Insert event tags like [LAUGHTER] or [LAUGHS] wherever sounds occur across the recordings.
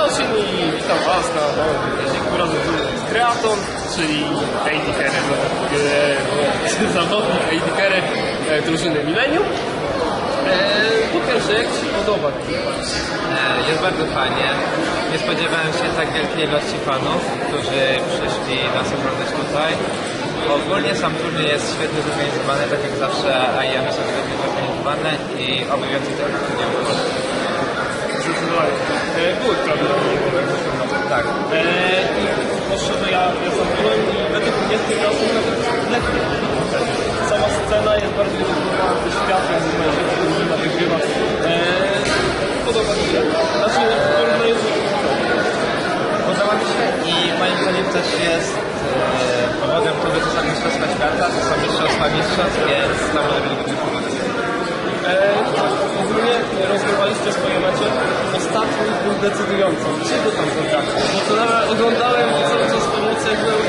No, czyli witam Was na z Kreaton, czyli AD Carry, e, [LAUGHS] zawodnik AD Carry e, drużyny Millennium. E, po pierwsze, jak się podoba? Jest bardzo fajnie. Nie spodziewałem się tak wielkiej ilości fanów, którzy przyszli nas oglądać tutaj. Ogólnie sam turniej jest świetnie zorganizowany, tak jak zawsze IEM są świetnie zorganizowane i oby więcej takich turniejów było. Zdecydowanie. Były prawie Tak. e, I proszę, że ja, ja sam byłem i według mnie tym razem nawet lepiej. Sama scena jest bardziej rozbudowana ze światłem, z że drużyna wygrywa. Podoba mi się. Znaczy, porównaniu z Podoba mi się i moim zdaniem też jest e, powodem to są mistrzostwa świata, są mistrzostwa mistrzostw, więc to może być dobry powód. E, rozgrywaliście swoje mecze. Ostatni był decydujący. Czego tam zabrakło? Bo to nawet oglądałem cały czas emocje, jak byłem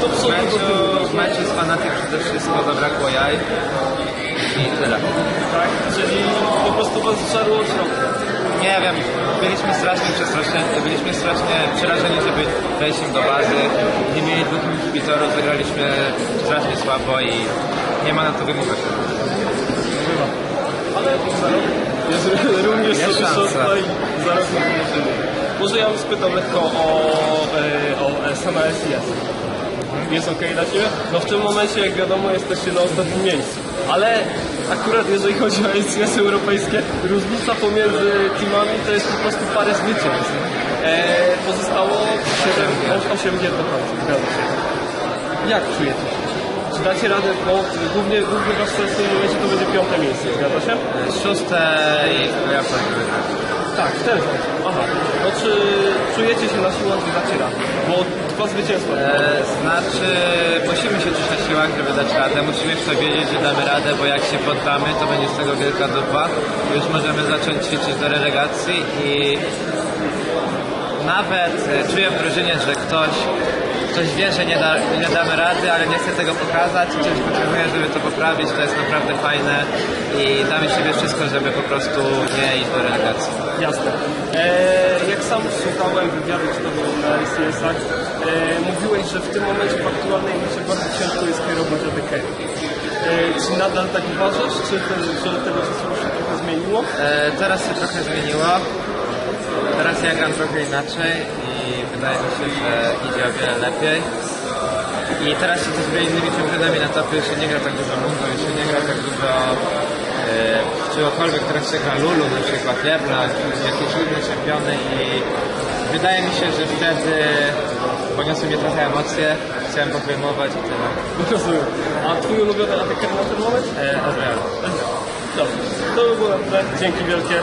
do W przodu, do tyłu. w meczu z Fanatic przede wszystkim zabrakło jaj i tyle. Tak? Czyli po prostu was żarło środka. Nie wiem, byliśmy strasznie przestraszeni, byliśmy strasznie przerażeni, żeby wejść do bazy. Nie mieli dwóch inhibitorów, wygraliśmy strasznie słabo i nie ma na to wymówek. Ale za rok jest również Jest sobie szansa. szansa i za rok na zobaczymy. Może ja bym spytał lekko o, e, o e, same SIS. Jest ok dla Ciebie? No w tym momencie, jak wiadomo, jesteście na ostatnim miejscu. Ale akurat jeżeli chodzi o SIS europejskie, różnica pomiędzy teamami to jest po prostu parę zwycięstw. E, pozostało 7, 8 gier do końca, zgadza się. Jak czujecie się? Czy dacie radę, bo głównie, głównie wasz cel w tym momencie to będzie piąte miejsce, zgadza się? Szóste i ja. Tak, w ten sposób. Aha. No czy czujecie się na siłach i dacie radę? Bo dwa zwycięstwa. E, znaczy, musimy się czuć na siłach, żeby dać radę. Musimy w wiedzieć, że damy radę, bo jak się poddamy, to będzie z tego wielka dupa. Już możemy zacząć ćwiczyć do relegacji i nawet e, czuję w drużynie, że ktoś, ktoś wie, że nie, da, nie damy rady, ale nie chce tego pokazać i coś potrzebuje, żeby to poprawić. To jest naprawdę fajne i damy siebie wszystko, żeby po prostu nie iść do relegacji. Jasne. E, jak sam słuchałem wywiadu tobą na LCS-ach, e, mówiłeś, że w tym momencie w aktualnej bardzo ciężko jest kierować ADK. E, czy nadal tak uważasz, czy te, że tego czasu się trochę zmieniło? E, teraz się trochę zmieniło. Teraz ja gram trochę inaczej i wydaje mi się, że idzie o wiele lepiej. I teraz się też innymi czempionami na topie, już się nie gra tak dużo Mundo, już się nie gra tak dużo e, czegokolwiek, teraz się gra Lulu, na przykład Leblanc, jakieś inne czempiony i wydaje mi się, że wtedy poniosły mnie trochę emocje, chciałem pokrymować i tyle. Rozumiem. A twój ulubiony ADK na ten moment? E, Azrael. Dobrze. To by było na tyle. Dzięki wielkie.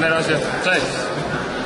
Na razie. Cześć.